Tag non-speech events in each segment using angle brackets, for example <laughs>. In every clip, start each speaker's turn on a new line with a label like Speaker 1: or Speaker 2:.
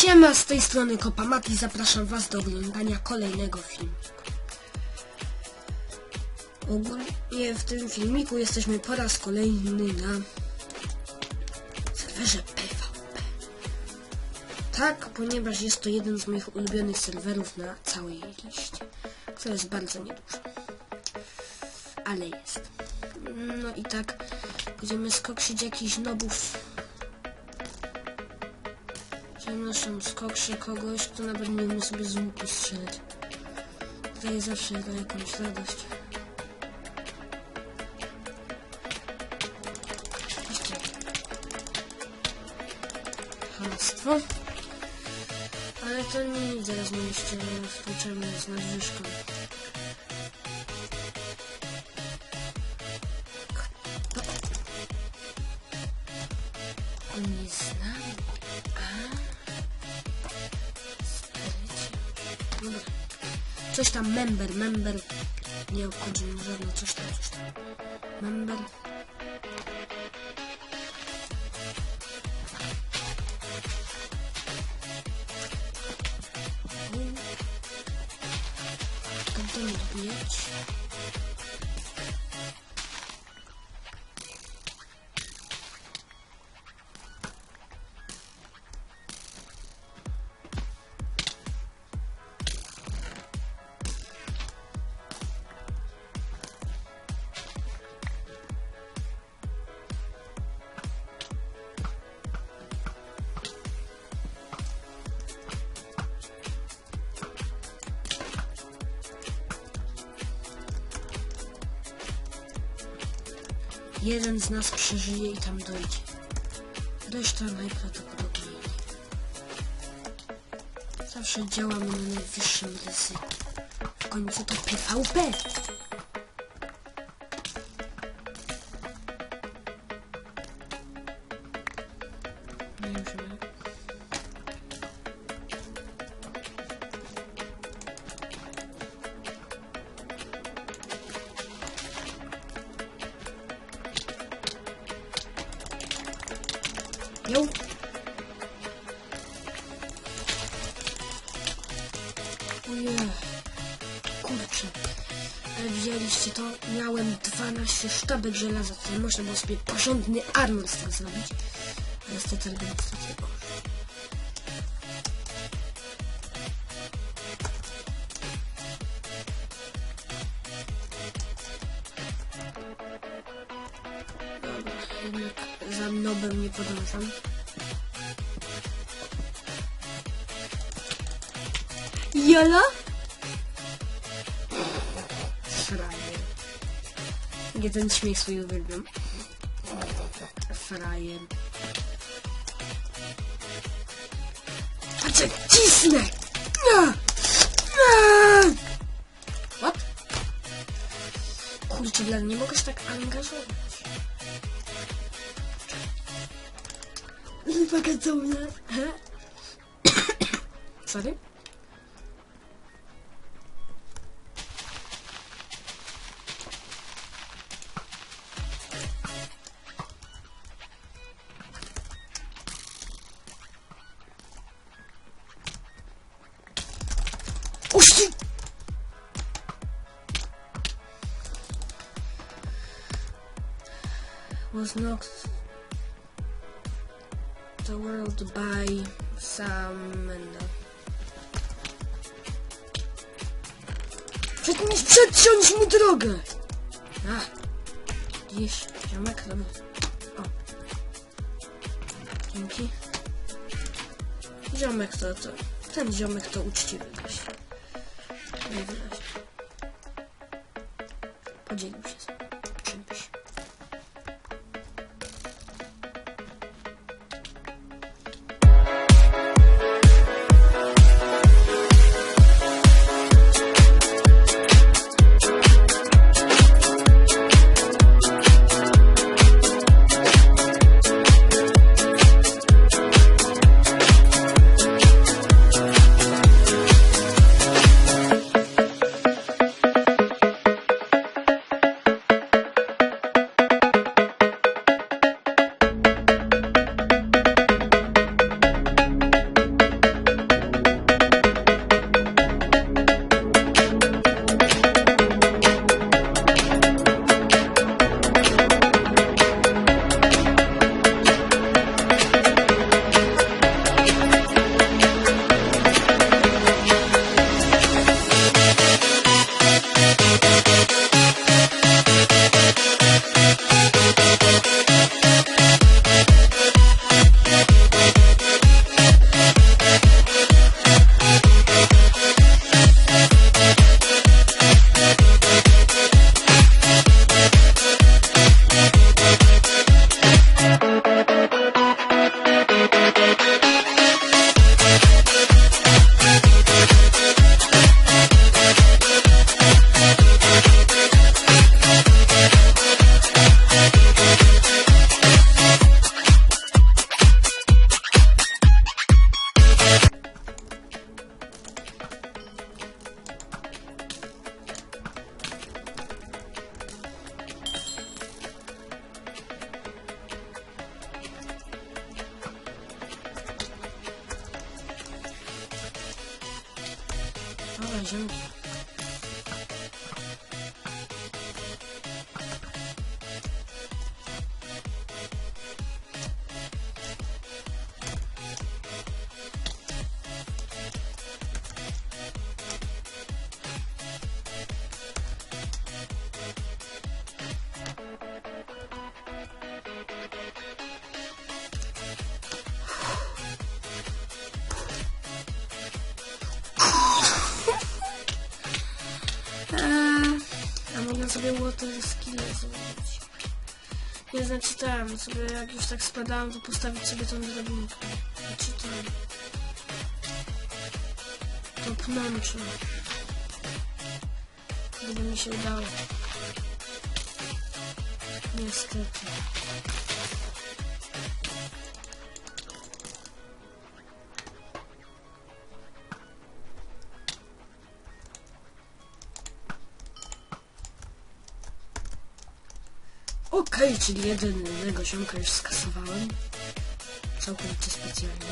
Speaker 1: Siema, z tej strony Kopamati, zapraszam was do oglądania kolejnego filmu. Ogólnie w tym filmiku jesteśmy po raz kolejny na serwerze PvP. Tak, ponieważ jest to jeden z moich ulubionych serwerów na całej liście, co jest bardzo niedużo. Ale jest. No i tak, będziemy skoksić jakichś nobów Przepraszam, skokrzy kogoś, kto nawet nie umie sobie z łuku strzelać. Daje zawsze da jakąś radość. Oczywiście. Hamstwo. Ale to nic, zaraz my jeszcze wtłuczemy z nadwyżką. On nie zna Coś tam member, member. Nie obchodzi mnie żadne coś tam, coś tam. Member. Jeden z nas przeżyje i tam dojdzie. Reszta najprawdopodobniej nie. Zawsze działamy na najwyższym ryzyku. W końcu to PvP. Kurczę. Ale widzieliście to? Miałem 12 sztabek żelaza. Tutaj można było sobie porządny armor z tego zrobić. Ale niestety robię niestety gorzej. Dobra, jednak za nobem nie podążam. Jala? Nie ten śmiech swój uwielbiam. Frajer. Patrz jak cisnę! Nie! Nie! What? Kurczę, dla nie mogę się tak angażować. Pokazał mnie. Sorry? Was knocked the world by some and Przed mi przedciąć mu drogę! A, widzisz, ziomek robi. O. Dzięki. Ziomek to, to, ten ziomek to uczciwy gość. Najwyraźniej. Podzielił się z sobie water skille zrobić. Nie znaczy tam, sobie jak już tak spadałem, to postawić sobie tą drabinkę. Znaczy tam. To pnączu. Gdyby mi się udało. Niestety. Okej, czyli jedynego ziomka już skasowałem. Całkowicie specjalnie.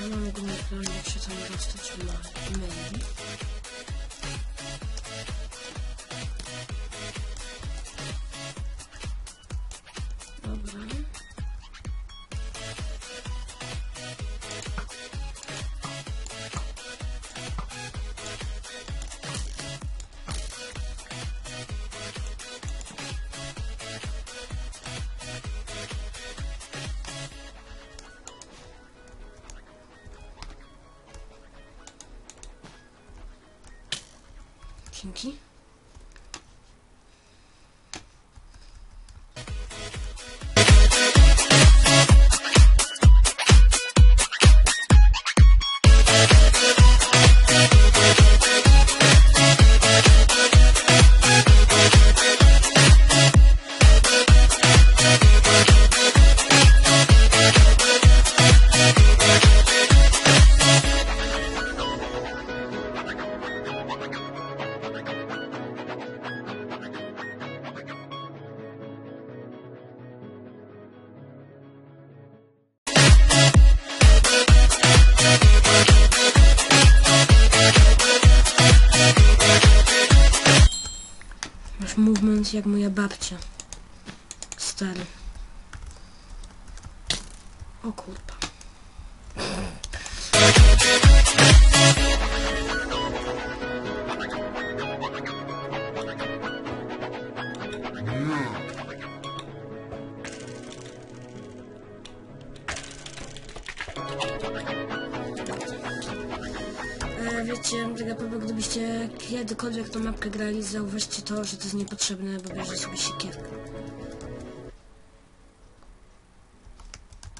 Speaker 1: Ja mam plan, jak się tam dostać na mail. Dzięki. Jak moja babcia. Stary. O kurwa. Wiecie, tak naprawdę gdybyście kiedykolwiek tą mapkę grali, zauważcie to, że to jest niepotrzebne, bo bierze sobie siekierkę.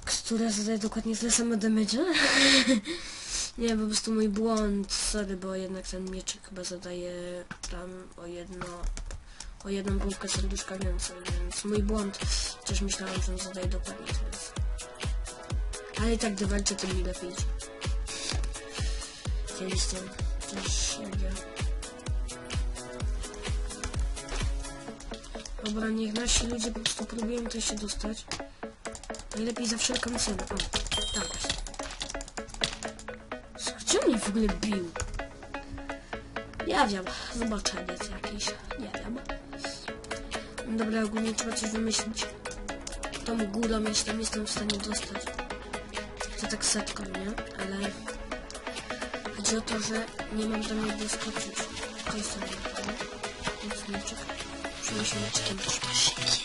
Speaker 1: Która zadaje dokładnie tyle samo damage? <laughs> Nie, po prostu mój błąd, sorry, bo jednak ten mieczyk chyba zadaje tam o jedno, o jedną główkę serduszka więcej, więc mój błąd, chociaż myślałem, że on zadaje dokładnie tyle. Ale i tak gdy walczę, to mi lepiej idzie. Jestem też. Dobra, niech nasi ludzie po prostu próbują tutaj się dostać. Najlepiej za wszelką cenę. O, tak właśnie. Gdzie mnie w ogóle bił? Ja wiem, zobaczenie jakieś, nie wiem. Dobra, ogólnie trzeba coś wymyślić. Tą górą, jeśli tam jestem w stanie dostać. To tak setką, nie? Ale... Chodzi o to, że nie mam jak doskoczyć. To jest ten Więc meczek. Się meczkiem też szybciej.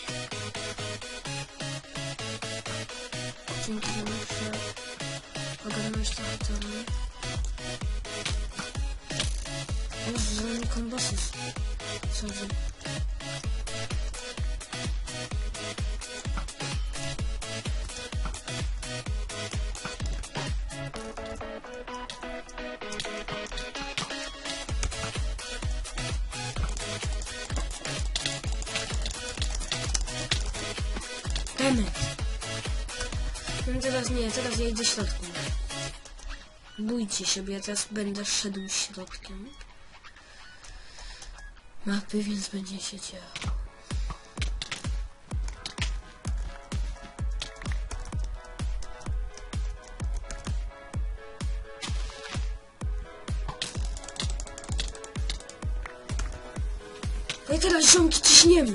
Speaker 1: Dzięki temu, że ogarnąłeś trochę terenu. O, zielony kombosy. Co teraz ja idę środkiem. Bójcie się, bo ja teraz będę szedł środkiem mapy, więc będzie się działo. No teraz ziomki ciśniemy.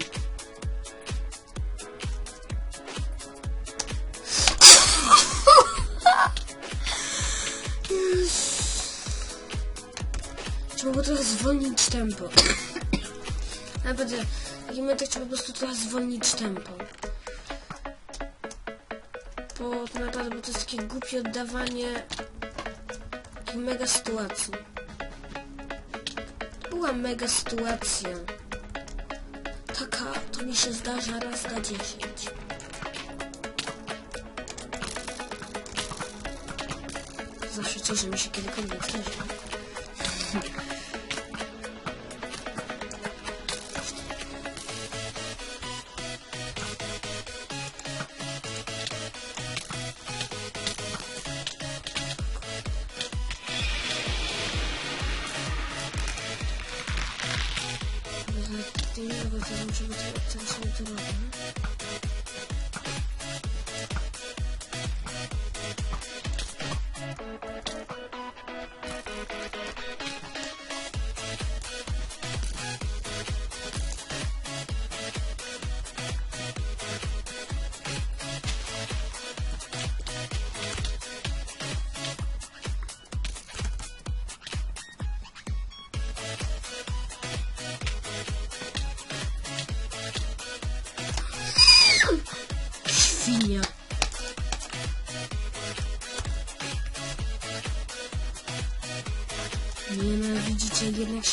Speaker 1: Zwolnić tempo. Naprawdę, momentach trzeba po prostu trochę zwolnić tempo. Bo naprawdę bo to jest takie głupie oddawanie takiej mega sytuacji. To była mega sytuacja. Taka, to mi się zdarza raz na 10. Zawsze cieszę mi się zdarzy. Nie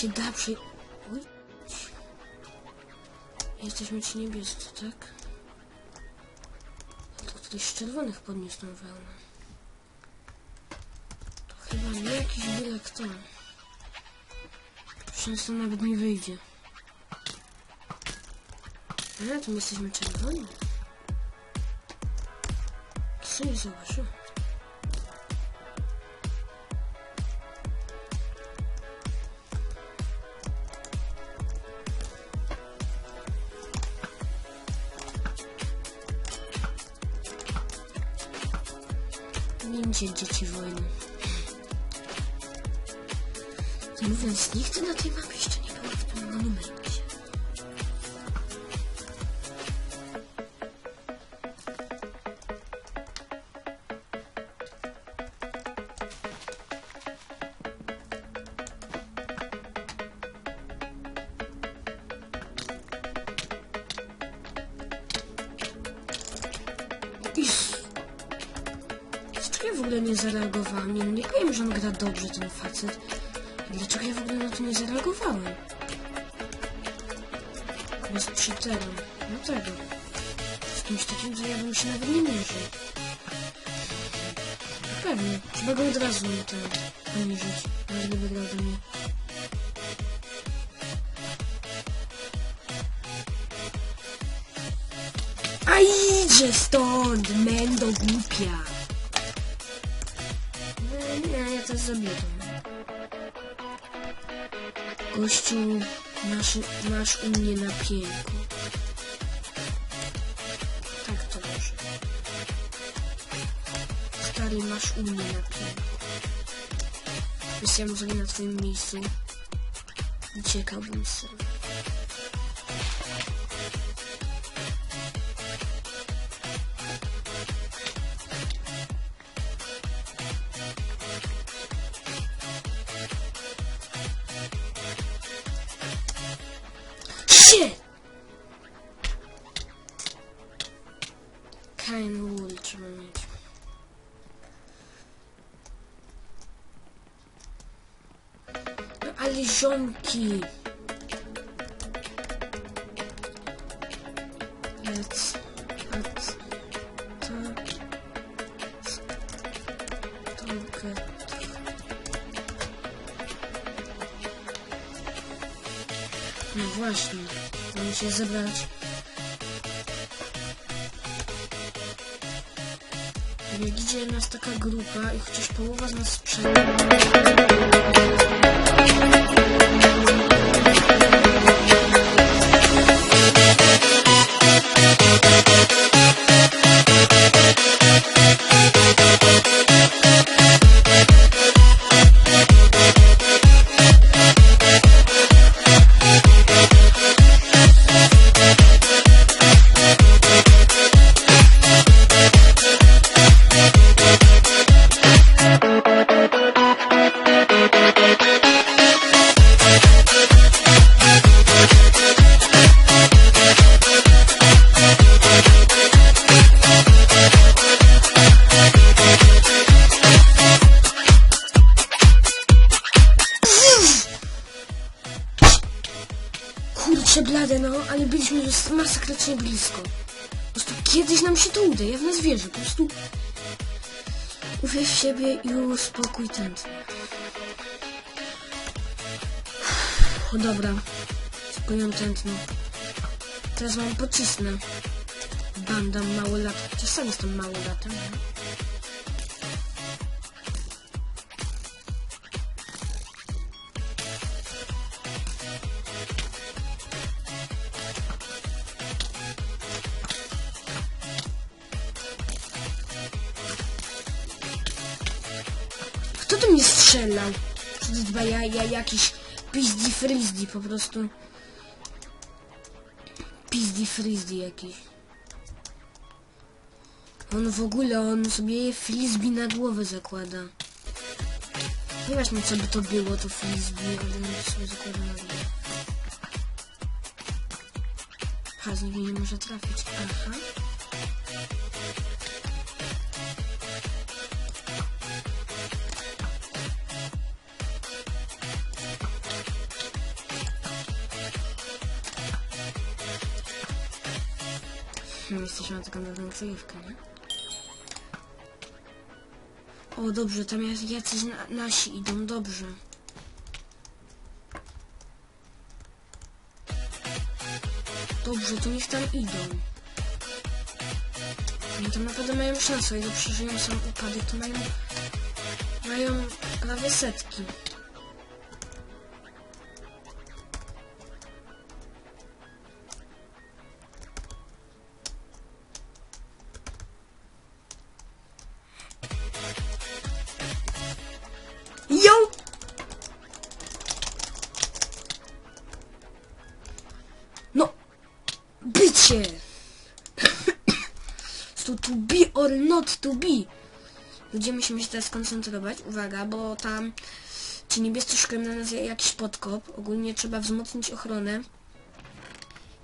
Speaker 1: się da przy... Oj. Jesteśmy ci niebiescy, tak? To ktoś z czerwonych podniósł tą wełnę. To chyba nie jakiś byle kto. Często nawet nie wyjdzie. A, to my jesteśmy czerwoni. Co nie zauważyłem? Nie będzie dzieci wojny. Mówiąc, nigdy na tej mapie Powiem, że on gra dobrze, ten facet. Dlaczego ja w ogóle na to nie zareagowałem? Bez cheaterem. No tego. Z kimś takim, że ja bym się nawet nie mierzył. Pewnie. Trzeba go od razu ten poniżyć. Nawet gdyby. A idzie stąd, mendo głupia. Zrobię. Gościu, masz, masz u mnie na pięku. Tak to może. Stary, masz u mnie na pięku. Więc ja może na twoim miejscu uciekałbym z serwera. Shit! Kain wool trzeba mieć. No ale ziomki! Let's... Let's... Tak... Trochę... Mam się zebrać. Jak idzie nas taka grupa i chociaż połowa z nas sprzeda. Prostu uwierz w siebie i uspokój tętno. O dobra, spokojam tętno. Teraz mam pocisnę. Banda małolatów, chociaż sam jestem małolatem. nie? Chyba ja, ja jakiś pizdi frizdi po prostu. Pizdi frizdi jakiś. On w ogóle, on sobie frisbee na głowę zakłada. Nie właśnie co by to było, to frisbee, ale on sobie zakłada na głowę. Ha, z nie może trafić. Aha. Hmm, jesteśmy nową kryjówkę, nie? O, dobrze, tam jacyś na, nasi idą, dobrze. Dobrze, to niech tam idą. No to naprawdę mają szansę, ile przeżyją sam upadek, to mają... Mają prawie setki. Not to be. Ludzie musimy się teraz skoncentrować. Uwaga, bo tam ci niebiescy szukają na nas jakiś podkop. Ogólnie trzeba wzmocnić ochronę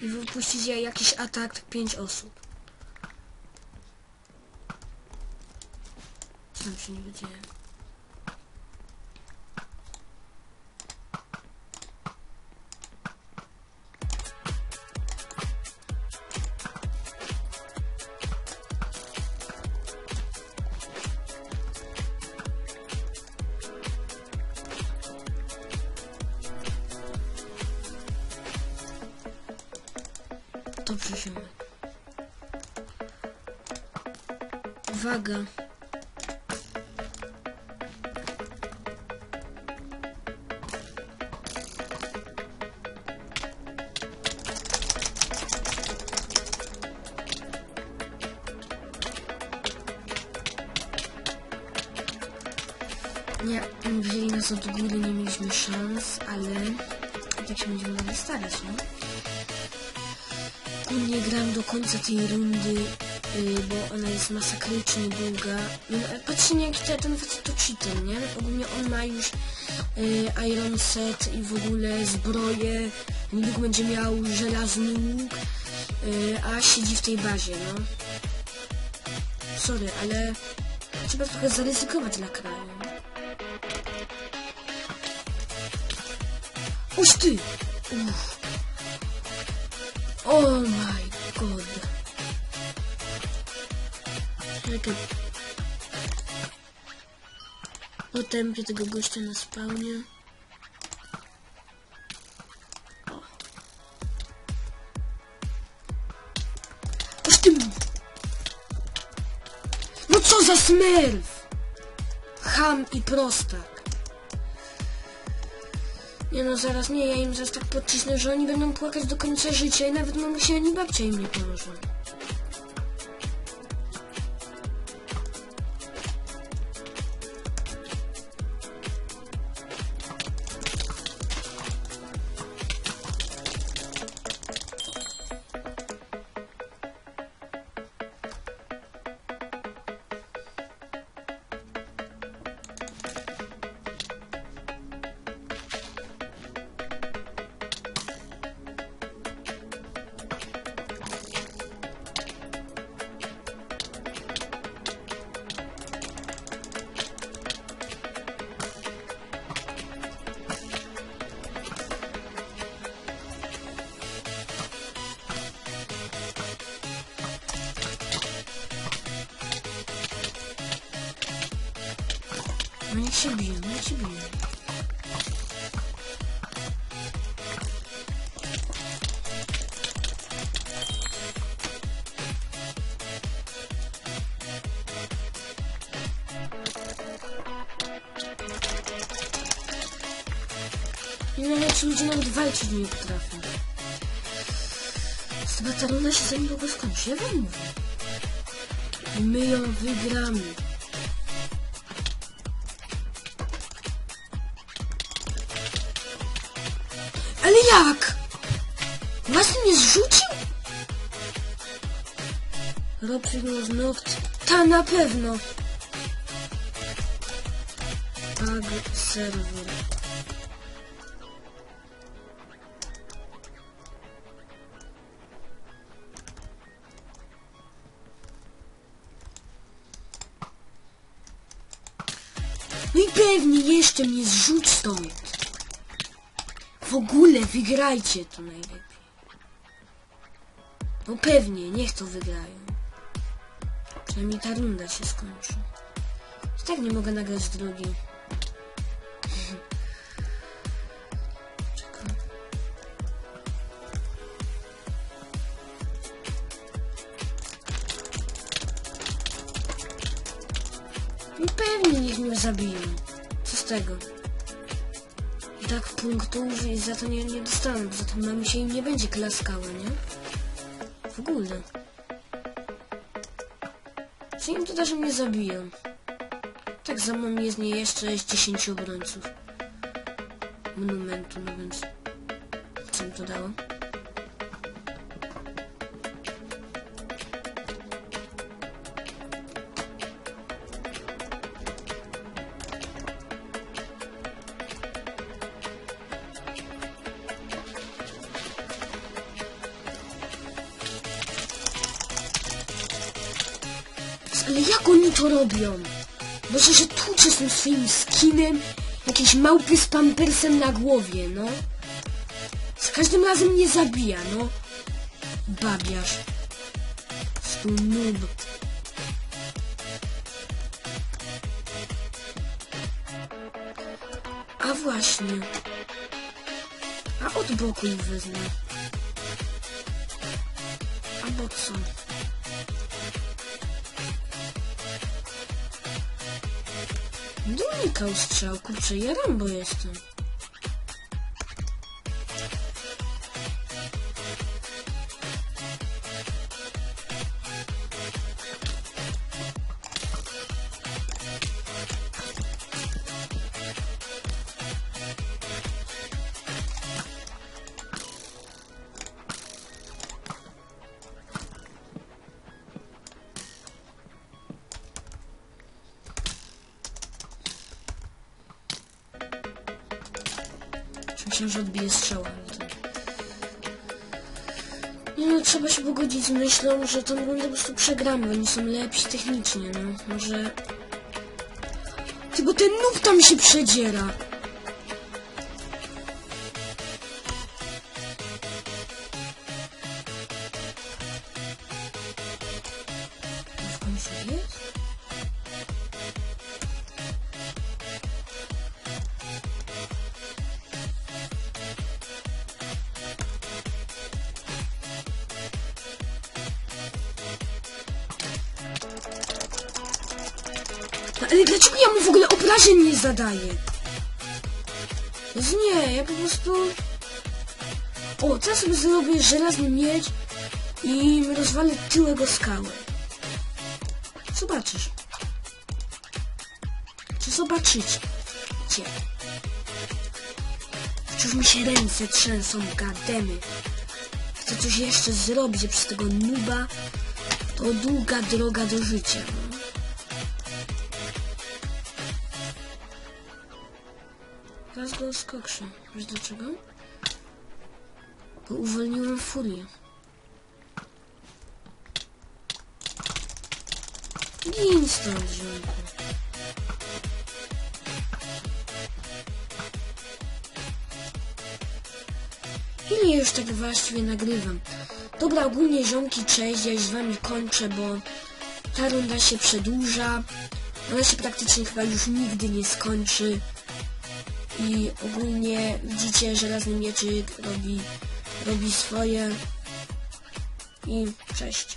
Speaker 1: i wypuścić jakiś atak pięć osób. Co tam się nie dzieje? Dobrze się. Uwaga. Nie, wzięli nas od góry, nie mieliśmy szans, ale tak się będziemy mogli starać, no. Nie gram do końca tej rundy, y, bo ona jest masakrycznie długa. No, patrzcie, jaki te- ten facet to cheater, nie? Ogólnie on ma już y, Iron Set i w ogóle zbroję. Niedługo będzie miał żelazny łuk, y, a siedzi w tej bazie, no. Sorry, ale trzeba trochę zaryzykować dla kraju. Uż ty! Uff. Oh my god. Czekaj. Potępię tego gościa na spawnie. Uż ty! No co za smerf! Ham i prostak. Nie no, zaraz nie, ja im zaraz tak pocisnę, że oni będą płakać do końca życia i nawet mamusia ani babcia im nie pomoże. Najlepsi ludzie nawet walczyć nie potrafią. Chyba ta runda się za niedługo skończy, ja wam. I my ją wygramy. Ale jak? Właśnie mnie zrzucił? No znów... Ta na pewno. Ag serwer. Pewnie jeszcze mnie zrzuć stąd. W ogóle wygrajcie to najlepiej. No pewnie, niech to wygrają. Przynajmniej ta runda się skończy. I tak nie mogę nagrać drugiej. Za to nie, nie dostanę, poza tym mamy się im nie będzie klaskało, nie? W ogóle. Co im to da, że mnie zabiją? Tak za mną jest nie jeszcze jest 10 obrońców. Monumentu, no więc... Co mi to dało? To robią? Może, że tłucze z tym swoim skinem jakieś małpy z pampersem na głowie, no. Z każdym razem mnie zabija, no. Babiarz. Stu noob. A właśnie. A od boku ich wezmę. Albo co? Unikał strzał, kurczę, ja Rambo jestem. Myślą, że tą rundę po prostu przegramy, oni są lepsi technicznie, no. Może... Ty, bo ten noob tam się przedziera. Obrażeń nie ja po prostu... O, teraz sobie zrobię żelazny miecz i rozwalę tyłego skałę. Zobaczysz. Czy zobaczycie? Gdzie? Wciąż mi się ręce trzęsą, gademy. Chcę coś jeszcze zrobić, przez tego nuba to długa droga do życia. Teraz go skokrzę. Wiesz dlaczego? Bo uwolniłem furię. Gin stąd, ziomku. Ile już tak właściwie nagrywam? Dobra, ogólnie ziomki, cześć, ja już z wami kończę, bo ta runda się przedłuża. Ona się praktycznie chyba już nigdy nie skończy. I ogólnie widzicie, żelazny mieczyk robi, robi swoje. I cześć.